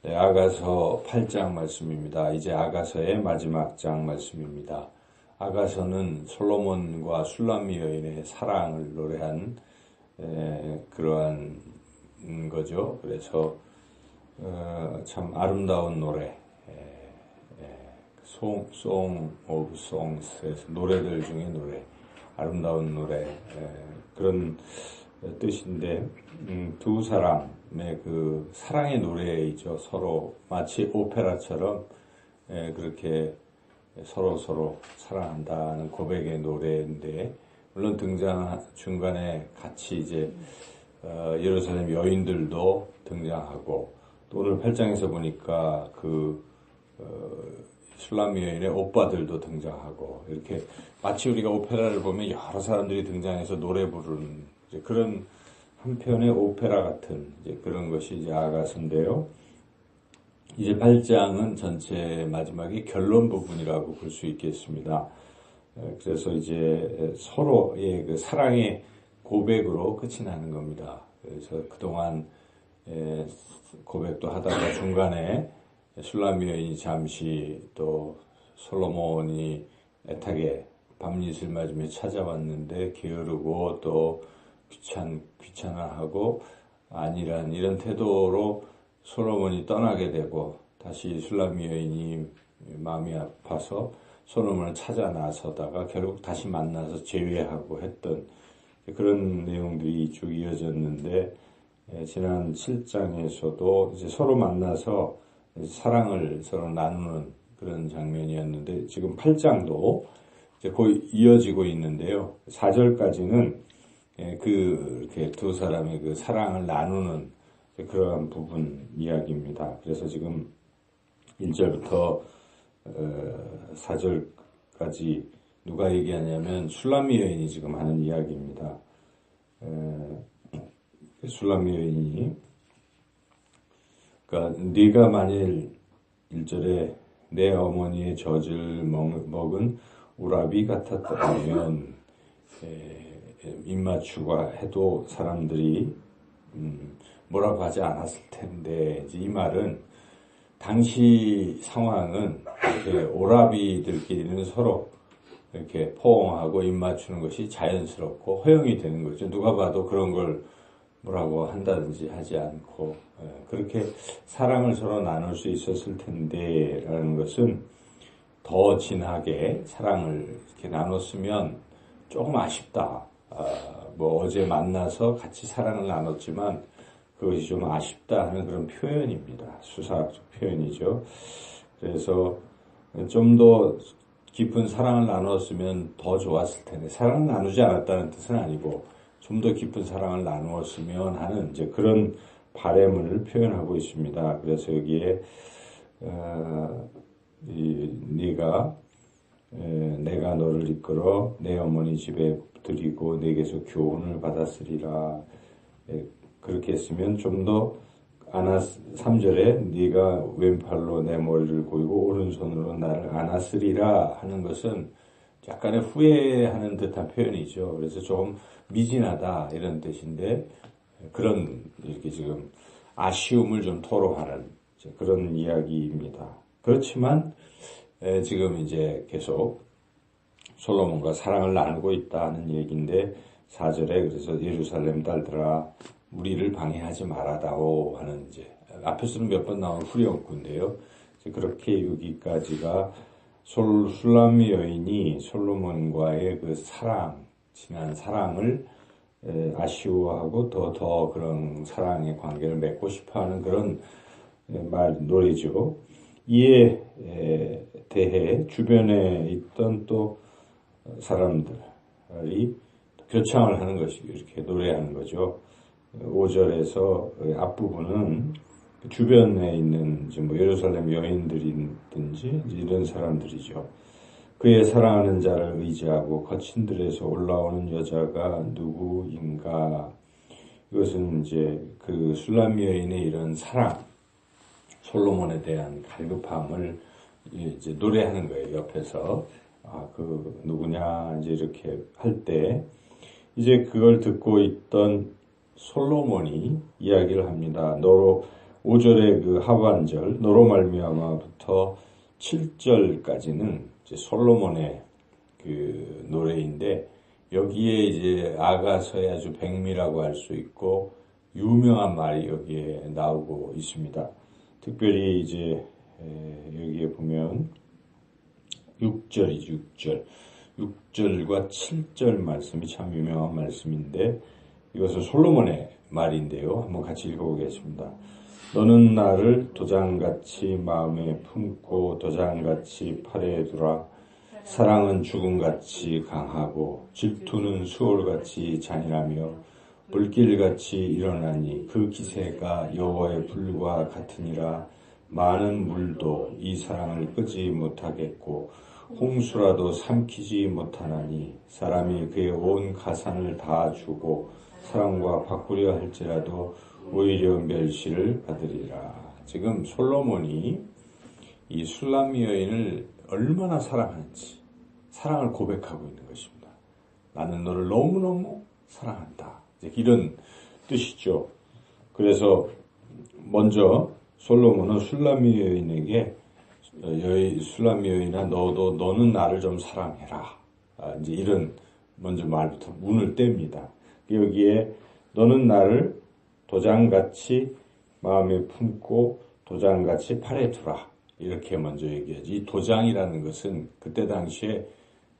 네, 아가서 8장 말씀입니다. 이제 아가서의 마지막 장 말씀입니다. 아가서는 솔로몬과 술람미 여인의 사랑을 노래한 에, 그러한 거죠. 그래서 어, 참 아름다운 노래, 송, 송 오브 송스에서 노래들 중에 노래, 아름다운 노래 에, 그런 뜻인데 음, 두 사람의 그 사랑의 노래이죠. 서로 마치 오페라처럼 에, 그렇게 서로 서로 사랑한다는 고백의 노래인데 물론 등장 중간에 같이 이제 어, 예루살렘 여인들도 등장하고 또 오늘 8장에서 보니까 그 어, 술람 여인의 오빠들도 등장하고 이렇게 마치 우리가 오페라를 보면 여러 사람들이 등장해서 노래 부르는 그런 한편의 오페라 같은 그런 것이 이제 아가서인데요. 이제 8장은 전체 마지막이 결론 부분이라고 볼 수 있겠습니다. 그래서 이제 서로의 그 사랑의 고백으로 끝이 나는 겁니다. 그래서 그동안 고백도 하다가 중간에 술람 여인이 잠시 또 솔로몬이 애타게 밤이슬 맞으며 찾아왔는데 게으르고 또 귀찮 귀찮아하고 아니란 이런 태도로 솔로몬이 떠나게 되고 다시 술람 여인이 마음이 아파서 솔로몬을 찾아 나서다가 결국 다시 만나서 재회하고 했던 그런 내용들이 쭉 이어졌는데 예, 지난 7장에서도 이제 서로 만나서 사랑을 서로 나누는 그런 장면이었는데 지금 8장도 이제 거의 이어지고 있는데요. 4절까지는 예, 그 이렇게 두 사람의 그 사랑을 나누는 그러한 부분 이야기입니다. 그래서 지금 1절부터 4절까지 어, 누가 얘기하냐면 술람미 여인이 지금 하는 이야기입니다. 술람미 여인이 그러니까 네가 만일 1절에 내 어머니의 젖을 먹은 우라비 같았다면 입맞추가 해도 사람들이 음, 뭐라고 하지 않았을 텐데 이 말은 당시 상황은 오라비들끼리는 서로 이렇게 포옹하고 입맞추는 것이 자연스럽고 허용이 되는 거죠. 누가 봐도 그런 걸 뭐라고 한다든지 하지 않고 예, 그렇게 사랑을 서로 나눌 수 있었을 텐데라는 것은 더 진하게 사랑을 이렇게 나눴으면 조금 아쉽다. 아, 뭐 어제 만나서 같이 사랑을 나눴지만 그것이 좀 아쉽다 하는 그런 표현입니다. 수사적 표현이죠. 그래서 좀 더 깊은 사랑을 나누었으면 더 좋았을 텐데 사랑을 나누지 않았다는 뜻은 아니고 좀 더 깊은 사랑을 나누었으면 하는 이제 그런 바램을 표현하고 있습니다. 그래서 여기에 어, 이, 네가 에, 내가 너를 이끌어 내 어머니 집에 드리고 내게서 교훈을 받았으리라. 에, 그렇게 했으면 좀 더 안았 3절에 네가 왼팔로 내 머리를 고이고 오른손으로 나를 안았으리라 하는 것은 약간의 후회하는 듯한 표현이죠. 그래서 좀 미진하다 이런 뜻인데 그런 이렇게 지금 아쉬움을 좀 토로하는 그런 이야기입니다. 그렇지만 지금 이제 계속 솔로몬과 사랑을 나누고 있다는 얘기인데 4절에 그래서 예루살렘 딸들아 우리를 방해하지 말아다오 하는 이제 앞에서는 몇 번 나온 후렴구인데요. 그렇게 여기까지가 솔, 술라미 여인이 솔로몬과의 그 사랑, 지난 사랑을 아쉬워하고 더, 더 그런 사랑의 관계를 맺고 싶어 하는 그런 말, 노래죠. 이에 대해 주변에 있던 또 사람들이 교창을 하는 것이 이렇게 노래하는 거죠. 5절에서 앞부분은 주변에 있는 뭐 예루살렘 여인들이든지 이런 사람들이죠. 그의 사랑하는 자를 의지하고 거친 들에서 올라오는 여자가 누구인가? 이것은 이제 그 술람 여인의 이런 사랑, 솔로몬에 대한 갈급함을 이제 노래하는 거예요. 옆에서 아 그 누구냐 이제 이렇게 할 때 이제 그걸 듣고 있던 솔로몬이 이야기를 합니다. 너로 5절의 그 하반절 노로 말미암아부터 7절까지는 솔로몬의 그 노래인데 여기에 이제 아가서의 아주 백미라고 할 수 있고 유명한 말이 여기에 나오고 있습니다. 특별히 이제 여기에 보면 6절이죠, 6절. 6절과 7절 말씀이 참 유명한 말씀인데 이것은 솔로몬의 말인데요. 한번 같이 읽어보겠습니다. 너는 나를 도장같이 마음에 품고 도장같이 팔에 두라. 사랑은 죽음같이 강하고 질투는 수월같이 잔인하며 불길같이 일어나니 그 기세가 여호와의 불과 같으니라 많은 물도 이 사랑을 끄지 못하겠고 홍수라도 삼키지 못하나니 사람이 그의 온 가산을 다 주고 사랑과 바꾸려 할지라도 오히려 멸시를 받으리라. 지금 솔로몬이 이 술람미 여인을 얼마나 사랑하는지 사랑을 고백하고 있는 것입니다. 나는 너를 너무너무 사랑한다. 이런 뜻이죠. 그래서 먼저 솔로몬은 술람미 여인에게 여인 술람미 여인아 너도 너는 나를 좀 사랑해라. 아, 이제 이런 먼저 말부터 문을 뗍니다. 여기에 너는 나를 도장같이 마음에 품고 도장같이 팔에 두라. 이렇게 먼저 얘기하지. 이 도장이라는 것은 그때 당시에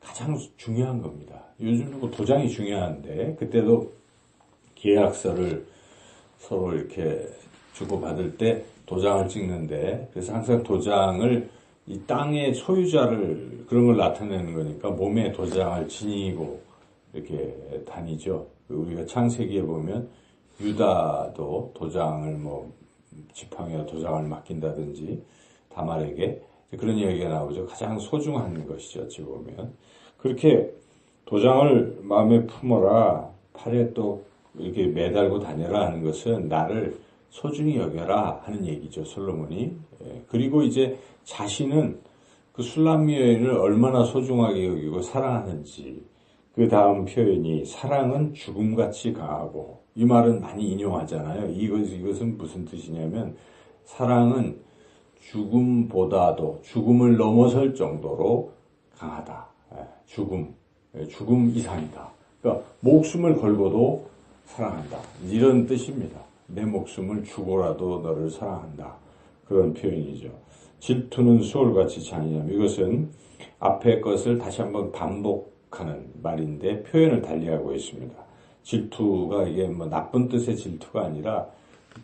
가장 중요한 겁니다. 요즘도 뭐 도장이 중요한데 그때도 계약서를 서로 이렇게 주고받을 때 도장을 찍는데 그래서 항상 도장을 이 땅의 소유자를 그런 걸 나타내는 거니까 몸에 도장을 지니고 이렇게 다니죠. 우리가 창세기에 보면 유다도 도장을 뭐 지팡이와 도장을 맡긴다든지 다말에게 그런 이야기가 나오죠. 가장 소중한 것이죠. 어찌 보면 그렇게 도장을 마음에 품어라 팔에 또 이렇게 매달고 다녀라 하는 것은 나를 소중히 여겨라 하는 얘기죠. 솔로몬이 예. 그리고 이제 자신은 그 술람미 여인을 얼마나 소중하게 여기고 사랑하는지 그 다음 표현이 사랑은 죽음같이 강하고 이 말은 많이 인용하잖아요. 이것, 이것은 무슨 뜻이냐면 사랑은 죽음보다도 죽음을 넘어설 정도로 강하다. 예, 죽음, 예, 죽음 이상이다. 그러니까 목숨을 걸고도 사랑한다. 이런 뜻입니다. 내 목숨을 주고라도 너를 사랑한다. 그런 표현이죠. 질투는 수월같이 잔인함. 이것은 앞의 것을 다시 한번 반복하는 말인데 표현을 달리하고 있습니다. 질투가 이게 뭐 나쁜 뜻의 질투가 아니라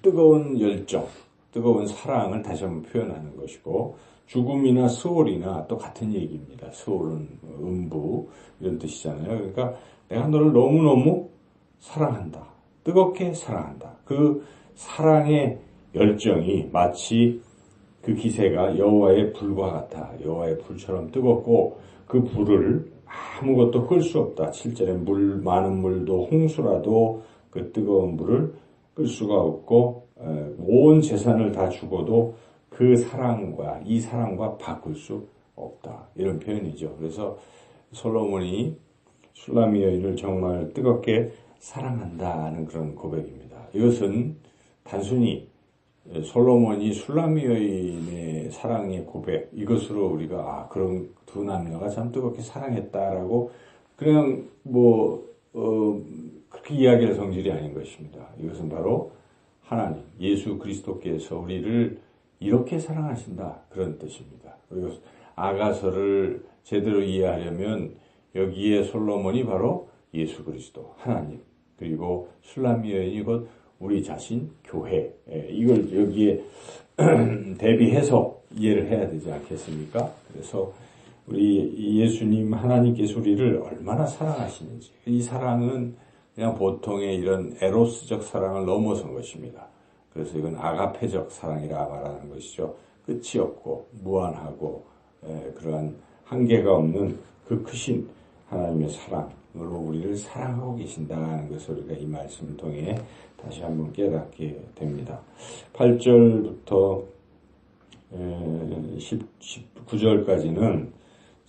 뜨거운 열정, 뜨거운 사랑을 다시 한번 표현하는 것이고 죽음이나 수월이나 또 같은 얘기입니다. 수월은 음부 이런 뜻이잖아요. 그러니까 내가 너를 너무너무 사랑한다. 뜨겁게 사랑한다. 그 사랑의 열정이 마치 그 기세가 여호와의 불과 같아. 여호와의 불처럼 뜨겁고 그 불을 아무것도 끌 수 없다. 7절에 물, 많은 물도 홍수라도 그 뜨거운 물을 끌 수가 없고, 온 재산을 다 주고도 그 사랑과, 이 사랑과 바꿀 수 없다. 이런 표현이죠. 그래서 솔로몬이 술라미 여인을 정말 뜨겁게 사랑한다는 그런 고백입니다. 이것은 단순히 솔로몬이 술라미 여인의 사랑의 고백 이것으로 우리가 아 그런 두 남녀가 참 뜨겁게 사랑했다라고 그냥 뭐 어, 그렇게 이야기할 성질이 아닌 것입니다. 이것은 바로 하나님 예수 그리스도께서 우리를 이렇게 사랑하신다 그런 뜻입니다. 아가서를 제대로 이해하려면 여기에 솔로몬이 바로 예수 그리스도 하나님 그리고 술라미 여인이 곧 우리 자신 교회 예, 이걸 여기에 대비해서 이해를 해야 되지 않겠습니까? 그래서 우리 예수님 하나님께서 우리를 얼마나 사랑하시는지 이 사랑은 그냥 보통의 이런 에로스적 사랑을 넘어선 것입니다. 그래서 이건 아가페적 사랑이라 말하는 것이죠. 끝이 없고 무한하고 예, 그러한 한계가 없는 그 크신 하나님의 사랑 으로 우리를 사랑하고 계신다는 것을 우리가 이 말씀을 통해 다시 한번 깨닫게 됩니다. 8절부터 19절까지는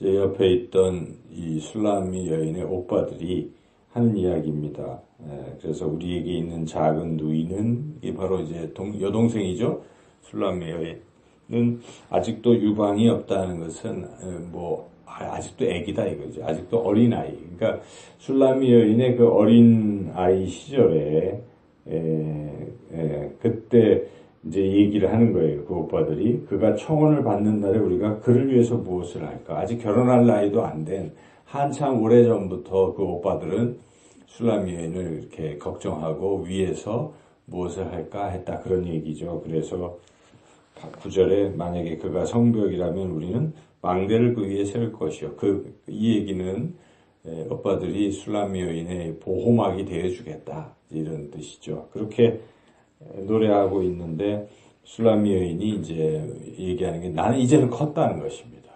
옆에 있던 이 술라미 여인의 오빠들이 하는 이야기입니다. 예, 그래서 우리에게 있는 작은 누이는 이 바로 이제 동, 여동생이죠. 술라미어는 아직도 유방이 없다는 것은 어, 뭐 아, 아직도 애기다 이거죠. 아직도 어린 아이. 그러니까 술라미 여인의 그 어린 아이 시절에 에, 에, 그때 이제 얘기를 하는 거예요. 그 오빠들이 그가 청혼을 받는 날에 우리가 그를 위해서 무엇을 할까? 아직 결혼할 나이도 안 된 한참 오래 전부터 그 오빠들은 술라미 여인을 이렇게 걱정하고 위해서 무엇을 할까 했다 그런 얘기죠. 그래서 구절에 만약에 그가 성벽이라면 우리는 망대를 그 위에 세울 것이요. 그, 이 얘기는 오빠들이 술라미 여인의 보호막이 되어주겠다. 이런 뜻이죠. 그렇게 노래하고 있는데 술라미 여인이 이제 얘기하는 게 나는 이제는 컸다는 것입니다.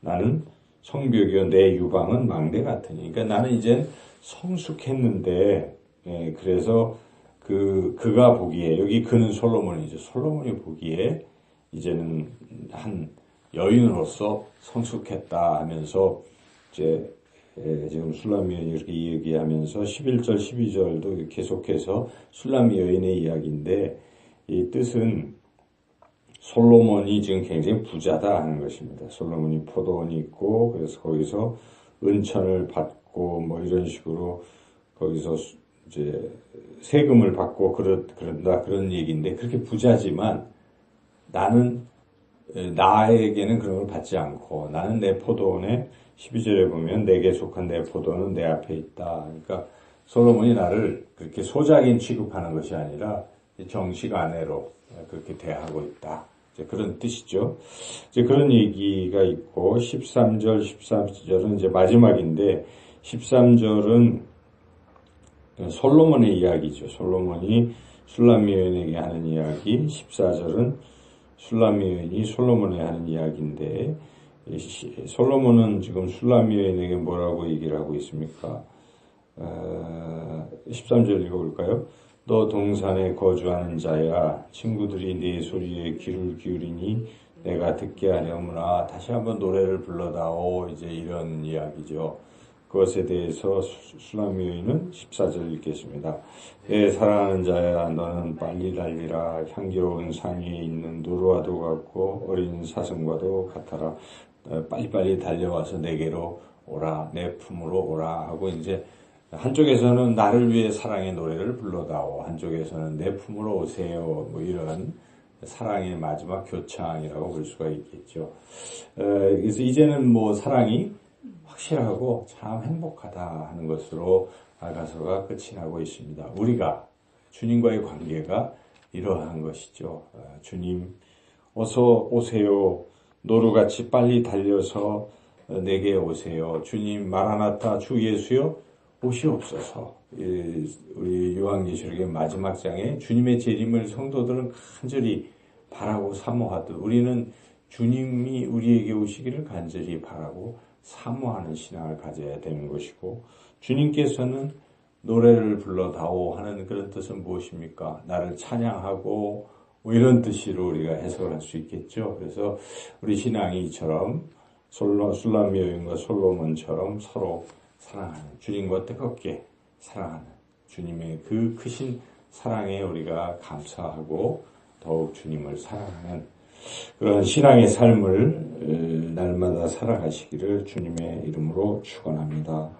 나는 성벽이요. 내 유방은 망대 같으니. 그러니까 나는 이제 성숙했는데, 예, 그래서 그, 그가 보기에, 여기 그는 솔로몬이죠. 솔로몬이 보기에 이제는 한 여인으로서 성숙했다 하면서 이제 지금 술라미 여인이 이렇게 얘기하면서 11절, 12절도 계속해서 술라미 여인의 이야기인데 이 뜻은 솔로몬이 지금 굉장히 부자다 하는 것입니다. 솔로몬이 포도원이 있고 그래서 거기서 은천을 받고 뭐 이런 식으로 거기서 이제 세금을 받고 그런다 그런 얘기인데 그렇게 부자지만 나는 나에게는 그런 걸 받지 않고 나는 내 포도원에 12절에 보면 내게 속한 내 포도는 내 앞에 있다. 그러니까 솔로몬이 나를 그렇게 소작인 취급하는 것이 아니라 정식 아내로 그렇게 대하고 있다. 그런 뜻이죠. 이제 그런 얘기가 있고 13절, 14절은 이제 마지막인데 13절은 솔로몬의 이야기죠. 솔로몬이 술라미 여인에게 하는 이야기. 14절은 술라미 여인이 솔로몬에 하는 이야기인데 솔로몬은 지금 술라미 여인에게 뭐라고 얘기를 하고 있습니까? 어, 13절 읽어볼까요? 너 동산에 거주하는 자야 친구들이 네 소리에 귀를 기울이니 내가 듣게 하려무나 다시 한번 노래를 불러다오 이제 이런 이야기죠. 그것에 대해서 수라미 여인은 14절 읽겠습니다. 내 사랑하는 자야 너는 빨리 달리라. 향기로운 산 위에 있는 노루와도 같고 어린 사슴과도 같아라. 어, 빨리빨리 달려와서 내게로 오라. 내 품으로 오라. 하고 이제 한쪽에서는 나를 위해 사랑의 노래를 불러다오. 한쪽에서는 내 품으로 오세요. 뭐 이런 사랑의 마지막 교창이라고 볼 수가 있겠죠. 어, 그래서 이제는 뭐 사랑이 확실하고 참 행복하다 하는 것으로 아가서가 끝이 나고 있습니다. 우리가 주님과의 관계가 이러한 것이죠. 어, 주님, 어서 오세요. 노루같이 빨리 달려서 내게 오세요. 주님, 마라나타 주 예수여, 오시옵소서. 우리 요한계시록의 마지막 장에 주님의 재림을 성도들은 간절히 바라고 사모하듯 우리는 주님이 우리에게 오시기를 간절히 바라고 사모하는 신앙을 가져야 되는 것이고 주님께서는 노래를 불러다오 하는 그런 뜻은 무엇입니까? 나를 찬양하고 뭐 이런 뜻으로 우리가 해석을 할 수 있겠죠. 그래서 우리 신앙이 이처럼 솔로 술라미 여인과 솔로몬처럼 서로 사랑하는 주님과 뜨겁게 사랑하는 주님의 그 크신 사랑에 우리가 감사하고 더욱 주님을 사랑하는 그런 신앙의 삶을 날마다 살아가시기를 주님의 이름으로 축원합니다.